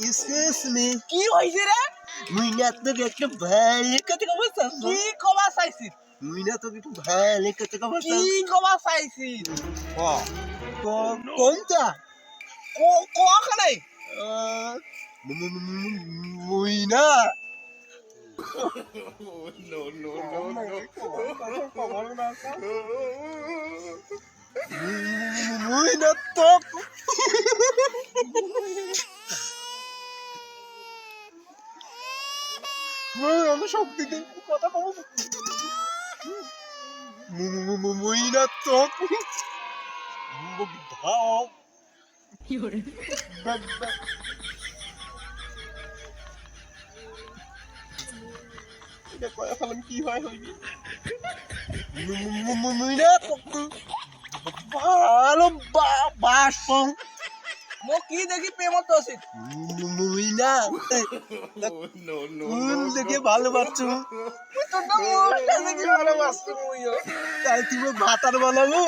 Excuse me কি হয়েছে রে মুই না তোকে একটা ভালো কথা কবার চাচ্ছি কি কবা চাইছিস মুই না তোকে একটু ভালো কথা কবার কি চাচ্ছি কবা চাইছিস কোনটা কো কোখানে আহ, মু- না মুই- মুই না তো মুই আমি শক্তি দিন কথা কব মু- মু- মু- মুই না তো ভাও এটা কয়া ফেলাম কি হয় হইবি? মুই ভালো বা- বাস পাও। মো কি দেখি প্রেমত না দেখে ভালোবাসছো? দেখি ভালোবাসছি মুইও। তাই তুমি ভাতার বানাবো?